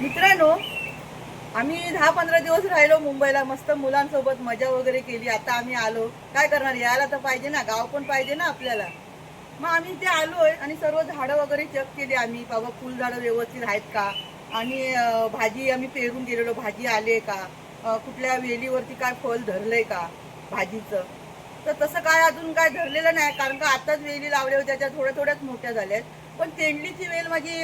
मित्रांनो आम्ही दहा पंधरा दिवस राहिलो मुंबईला मस्त मुलांसोबत मजा वगैरे केली. आता आम्ही आलो. काय करणार? यायला तर पाहिजे ना. गाव पण पाहिजे ना आपल्याला. मग आम्ही ते आलोय आणि सर्व झाडं वगैरे चेक केली आम्ही. बाबा फुलझाडं व्यवस्थित आहेत का? आणि भाजी आम्ही पेरून गेलेलो. भाजी आले का? कुठल्या वेलीवरती काय फल धरलंय का भाजीचं? तर तसं काय अजून काय धरलेलं नाही. कारण का आताच वेली लावल्या होत्या. त्या थोड्या थोड्याच मोठ्या झाल्यात. पण तेंडलीची वेल माझी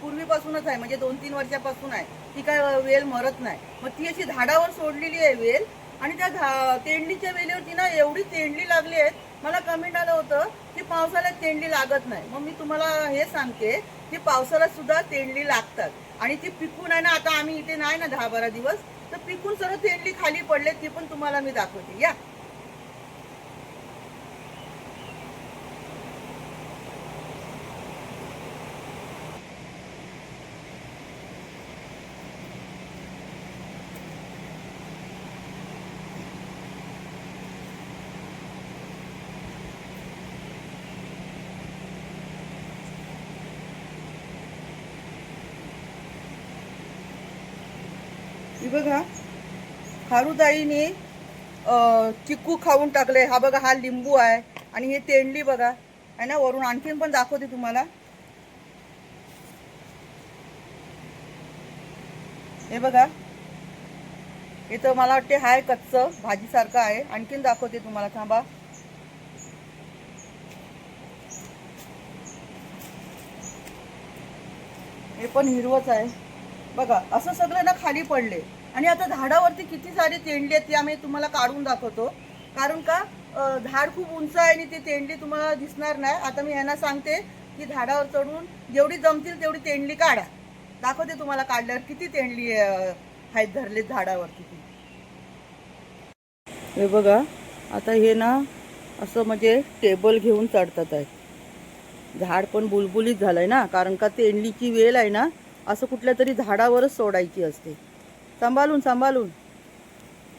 पूर्वीपासूनच आहे. म्हणजे दोन तीन वर्षापासून आहे. ती काय वेल मरत नाही. मग ती अशी झाडावर सोडलेली आहे वेल. आणि त्या झा तेंडलीच्या वेलीवरती ना एवढी तेंडली लागली आहेत मला कमेंट आलं होतं की पावसाळ्यात तेंडली लागत नाही. मग मी तुम्हाला हे सांगते की पावसाळ्यात सुद्धा तेंडली लागतात. आणि ती पिकून आहे ना आता आम्ही इथे नाही ना दहा बारा दिवस. तर पिकून सर्व तेंडली खाली पडले ती पण तुम्हाला मी दाखवते. या. बघा हारुदाईने चिक्कू खाऊन टाकले. हा बघा हा लिंबू आहे. आणि हे तेंडली बघा. आहे ना वरून आणखीन पण दाखवते तुम्हाला. हे बघा. इथं मला वाटते हाय कच्चं भाजीसारखं आहे. आणखीन दाखवते तुम्हाला थांबा. हे पण हिरवच आहे. बघा असं सगळं ना खाली पडले. आणि आता झाडावरती किती सारी तेंडली आहेत ती आम्ही तुम्हाला काढून दाखवतो. कारण का झाड खूप उंच आहे आणि ती तेंडली तुम्हाला दिसणार नाही. आता मी यांना सांगते की झाडावर चढून जेवढी जमतील तेवढी तेंडली काढा. दाखवते तुम्हाला काढल्यावर किती तेंडली आहेत धरले झाडावरती ती. हे बघा आता हे ना असं म्हणजे टेबल घेऊन चढतात आहे. झाड पण बुलबुलीत झालंय ना कारण का तेंडलीची वेल आहे ना असं कुठल्या तरी झाडावरच सोडायची असते. सांभाळून सांभाळून.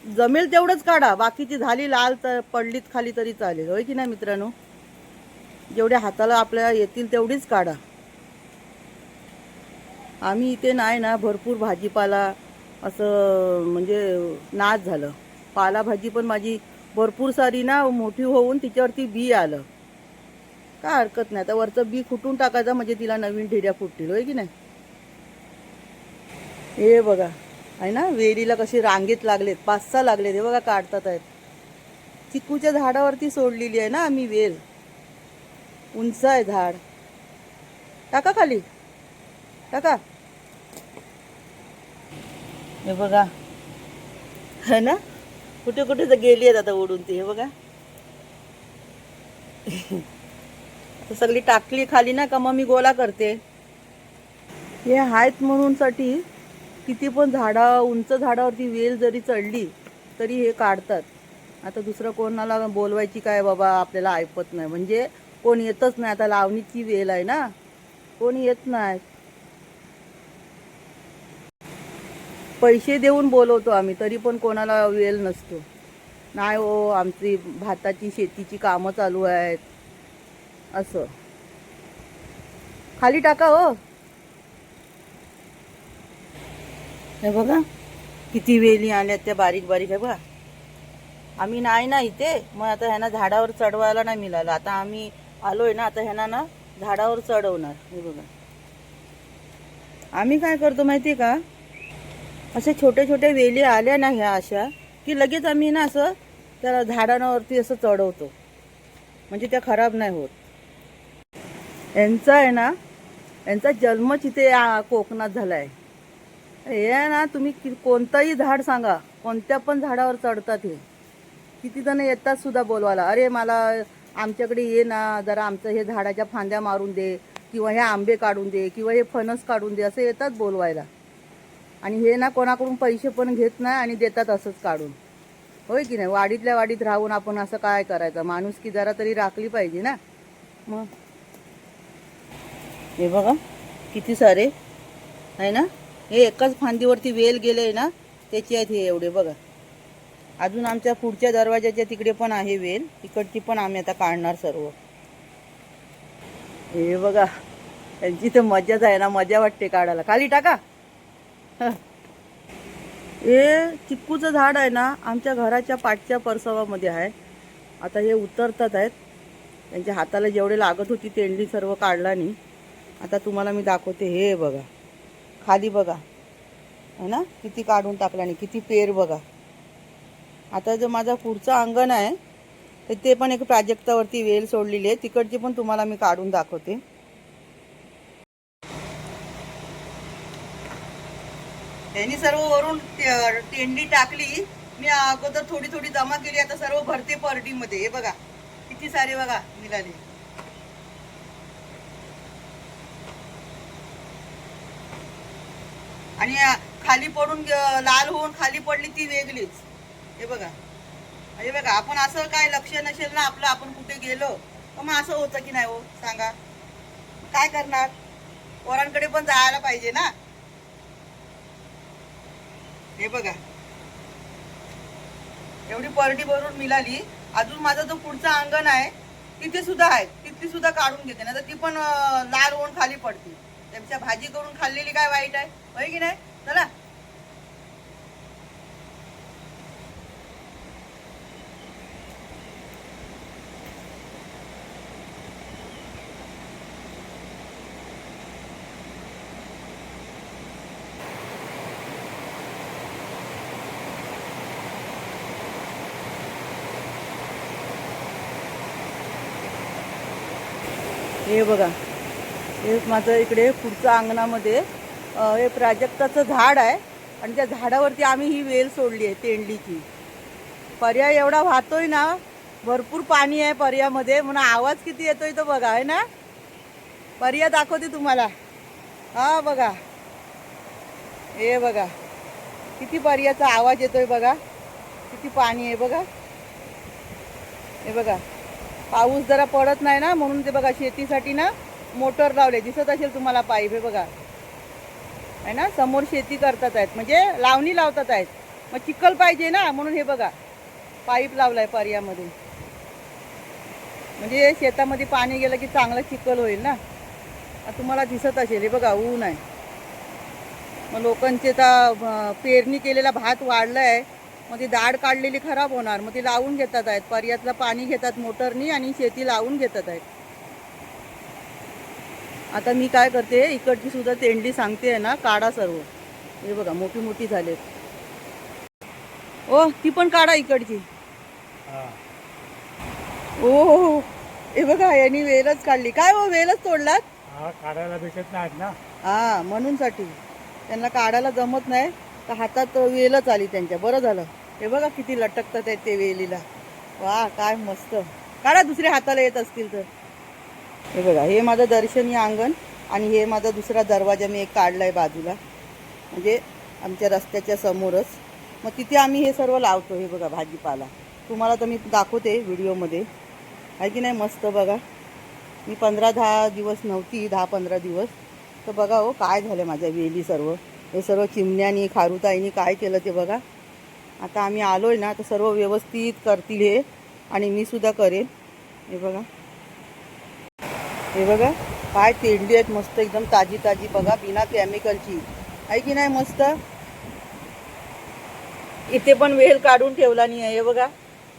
जमेल तेवढंच काढा. बाकीची झाली लाल तर पडलीत खाली तरी चालेल. होय की नाही मित्रांनो? जेवढ्या हाताला आपल्या येतील तेवढीच काढा. आम्ही इथे नाही ना भरपूर भाजीपाला असं म्हणजे नाच झालं. पालाभाजी पण माझी भरपूर सारी ना मोठी होऊन तिच्यावरती बी आलं. काय हरकत नाही. आता वरचं बी खुटून टाकायचं म्हणजे तिला नवीन ढेऱ्या फुटतील. होय की नाही? हे बघा. आहे ना? वेलीला कशी रांगेत लागलेत पाच सहा लागलेत हे बघा काढतात आहेत चिकूच्या झाडावरती सोडलेली आहे ना आम्ही वेल. उंच आहे झाड. टाका खाली. टाका. हे बघा. है ना? कुठे कुठे तर गेली आहेत आता ओढून ती हे बघा. सगळी टाकली खाली ना का मग मी गोला करते? हे आहेत म्हणून साठी किती पण झाडा उंच झाडावरती वेल जरी चढली तरी हे काढतात. आता दुसरं कोणाला बोलवायची काय बाबा आपल्याला ऐकत नाही. म्हणजे कोण येतच नाही. आता लावणीची वेल आहे ना. कोण येत नाही. पैसे देऊन बोलवतो आम्ही तरी पण कोणाला वेल नसतो. नाही हो आमची भाताची शेतीची कामं चालू आहेत. असं. खाली टाका हो. हे बघा किती वेली आल्यात त्या बारीक बारीक आहे बघा. आम्ही नाही ना इथे मग आता ह्यांना झाडावर चढवायला नाही मिळालं. आता आम्ही आलोय ना आता ह्यांना ना झाडावर चढवणार हे बघा. आम्ही काय करतो माहिती का? असे छोटे छोटे वेली आल्या ना ह्या अशा की लगेच आम्ही ना असं त्या झाडांवरती असं चढवतो. म्हणजे त्या खराब नाही होत. यांचा आहे ना यांचा जन्मच इथे कोकणात झाला आहे हे ना तुम्ही कि- कोणतंही झाड सांगा. कोणत्या पण झाडावर चढतात हे. किती जण येतात सुद्धा बोलवायला. अरे मला आमच्याकडे ये ना जरा आमचं हे झाडाच्या फांद्या मारून दे किंवा हे आंबे काढून दे किंवा हे फणस काढून दे असं येतात बोलवायला. आणि हे ना कोणाकडून पैसे पण घेत नाही आणि देतात असंच काढून. होय की नाही? वाडीतल्या वाडीत राहून आपण असं काय करायचं? माणूस की जरा तरी राखली पाहिजे ना? मग? हे बघा किती सारे. आहे ना? हे एकाच फांदीवरती वेल गेले ना त्याची आहेत हे एवढे बघा. अजून आमच्या पुढच्या दरवाजाच्या तिकडे पण आहे वेल तिकडची पण आम्ही आता काढणार सर्व. हे बघा त्यांची तर मजाच आहे ना मजा वाटते काढायला. खाली टाका. हे चिक्कूचं झाड आहे ना आमच्या घराच्या पाठच्या परसवामध्ये आहे. आता हे उतरतात आहेत. त्यांच्या हाताला जेवढे लागत होती तेंडली सर्व काढला नाही आता तुम्हाला मी दाखवते. हे बघा. खाली बघा. है ना? किती काढून टाकला आणि किती पेर बघा. आता जो माझा पुढचं अंगण आहे तर ते पण एक प्राजक्तावरती वेल सोडलेली आहे. तिकडची पण तुम्हाला मी काढून दाखवते. त्यांनी सर्व वरून टेंडी टाकली. मी अगोदर थोडी थोडी जमा केली. आता सर्व भरते परडीमध्ये. हे बघा. किती सारे बघा. निघाले. आणि खाली पडून लाल होऊन खाली पडली ती वेगळीच. हे बघा. हे बघा आपण असं काय लक्ष नसेल ना आपलं आपण कुठे गेलो तर मग असं होतं की नाही हो? सांगा. काय करणार? पोरांकडे पण जायला पाहिजे ना. हे बघा. एवढी परडी भरून मिळाली. अजून माझा जो पुढचा अंगण आहे तिथे सुद्धा आहे. तिथली सुद्धा काढून घेते. ना तर ती पण लाल होऊन खाली पडते. त्यांच्या भाजी करून खाल्लेली काय वाईट आहे? होय की नाही चला हे बघा हे माझं इकडे पुढचं अंगणामध्ये हे प्राजक्ताचं झाड आहे. आणि त्या झाडावरती आम्ही ही वेल सोडली आहे तेंडलीची. पर्याय एवढा वाहतोय ना भरपूर पाणी आहे पर्यामध्ये. म्हणून आवाज किती येतोय तो बघा आहे ना? पर्या दाखवते तुम्हाला. हा बघा. हे बघा. किती पर्याचा आवाज येतोय बघा. किती पाणी आहे बघा. हे बघा. पाऊस जरा पडत नाही ना म्हणून ते बघा शेतीसाठी ना मोटर लावले. दिसत असेल तुम्हाला पाईप हे बघा. आहे ना? समोर शेती करतात आहेत. म्हणजे लावणी लावतात आहेत. मग चिखल पाहिजे ना? म्हणून हे बघा. पाईप लावला आहे पर्यामध्ये म्हणजे शेतामध्ये पाणी गेलं की चांगलं चिखल होईल ना? तुम्हाला दिसत असेल. हे बघा ऊन आहे. मग लोकांचे तर पेरणी केलेला भात वाढला आहे मग ती दाढ काढलेली खराब होणार. मग ती लावून घेतात आहेत. पर्यातलं पाणी घेतात मोटरनी आणि शेती लावून घेतात आहेत. आता मी काय करते इकडची सुद्धा तेंडी सांगते आहे ना काढा सर्व. हे बघा मोठी मोठी झालेत. ओ ती पण काढा इकडची. ओ हो हो. हे बघा यांनी वेलच काढली. काय हो वेलच तोडलात? हा काढायला भेटत नाहीत ना. हा म्हणूनसाठी. त्यांना काढायला जमत नाही तर हातात वेलच आली त्यांच्या. बरं झालं. हे बघा किती लटकतात ते वेलीला. वा काय मस्त. काढा दुसऱ्या हाताला येत असतील तर. हे बघा हे माझं दर्शनीय अंगण आणि हे माझा दुसरा दरवाजा मी एक काढलाय बाजूला. म्हणजे आमच्या रस्त्याच्या समोरच. मग तिथे आम्ही हे सर्व लावतो हे बघा भाजीपाला. तुम्हाला तर मी दाखवते व्हिडिओमध्ये. आहे की नाही मस्त बघा. मी पंधरा दहा दिवस नव्हती दहा पंधरा दिवस. तर बघा हो काय झालं माझ्या वेली सर्व. हे सर्व चिमण्यानी खारुताईनी काय केलं ते बघा. आता आम्ही आलो आहे ना तर सर्व व्यवस्थित करतील हे. आणि मी सुद्धा करेन. हे बघा. हे बघा काय तेंडी आहेत मस्त एकदम ताजी ताजी. बघा बिना केमिकलची आहे की नाही मस्त? इथे पण वेल काढून ठेवला नाही आहे हे बघा.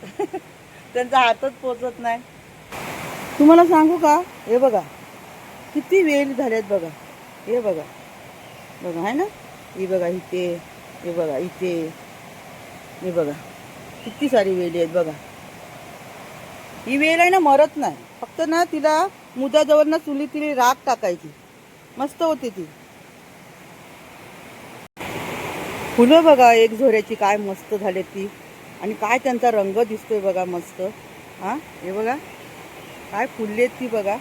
त्यांचा हातच पोचत नाही. तुम्हाला सांगू का? हे बघा किती वेल झाल्यात बघा. हे बघा. बघा आहे ना? हे बघा इथे. हे बघा इथे. हे बघा किती सारी वेली आहेत बघा. ही वेल आहे ना मरत नाही. फक्त ना तिला मुद्याजवळ ना चुलीत राख टाकायची. मस्त होती ती. फुलं बघा एक झोऱ्याची काय मस्त झाले ती. आणि काय त्यांचा रंग दिसतोय बघा मस्त. हा हे बघा. काय फुलले आहेत ती बघा.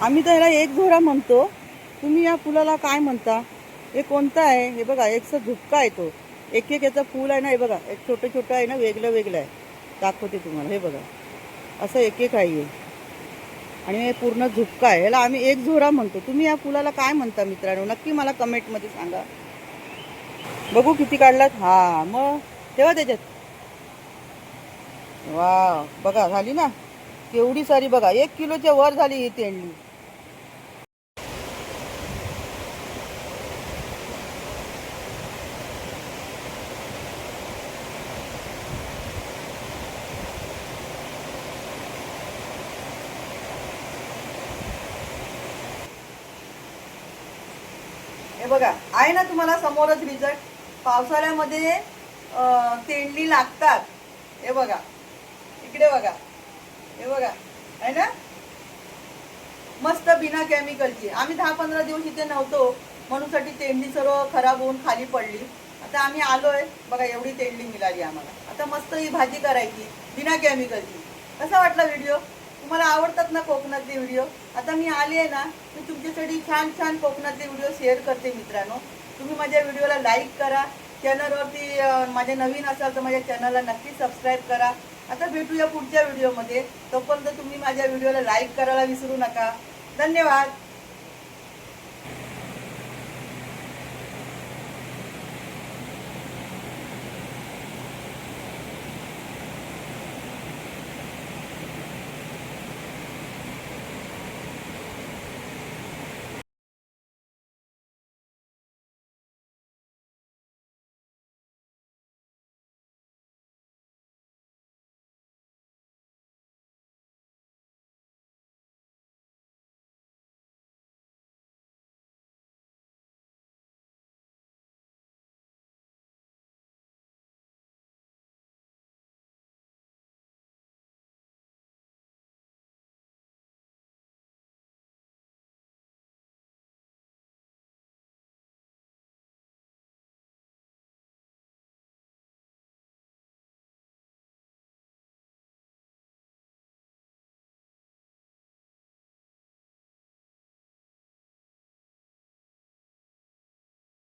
आम्ही तर ह्याला एक झोरा म्हणतो. तुम्ही या फुलाला काय म्हणता? हे कोणतं आहे? हे बघा एकसा झुपका आहे तो. एक एक याचं फूल आहे ना हे बघा. एक छोटं छोटं आहे ना वेगळं वेगळं आहे. दाखवते तुम्हाला हे बघा. असं एक एक आहे. आणि हे पूर्ण झुपका आहे. ह्याला आम्ही एक झोरा म्हणतो. तुम्ही या फुलाला काय म्हणता मित्रांनो? नक्की मला कमेंटमध्ये सांगा. बघू किती काढलात? हा मग ठेवा त्याच्यात. वा बघा झाली ना? केवढी सारी बघा. एक किलोच्या वर झाली ही तेंडली. बघा आहे ना तुम्हाला समोरच रिझल्ट पावसाळ्यामध्ये तेंडली लागतात. हे बघा. इकडे बघा. हे बघा. आहे ना? मस्त बिना केमिकलची आम्ही दहा पंधरा दिवस इथे नव्हतो म्हणून साठी तेंडली सर्व खराब होऊन खाली पडली. आता आम्ही आलोय. बघा एवढी तेंडली मिळाली आम्हाला. आता मस्त ही भाजी करायची बिना केमिकलची कसा वाटला व्हिडिओ तुम्हाला आवडतात ना कोकणातले व्हिडिओ आता मी आले आहे ना मी तुमच्यासाठी छान छान कोकणातले व्हिडिओ शेअर करते मित्रांनो. तुम्ही माझ्या व्हिडिओला लाईक करा. चॅनलवरती माझ्या माझे नवीन असाल तर माझ्या चॅनलला नक्की सबस्क्राईब करा. आता भेटूया पुढच्या व्हिडिओमध्ये तोपर्यंत तुम्ही माझ्या व्हिडिओला लाईक करायला विसरू नका. धन्यवाद.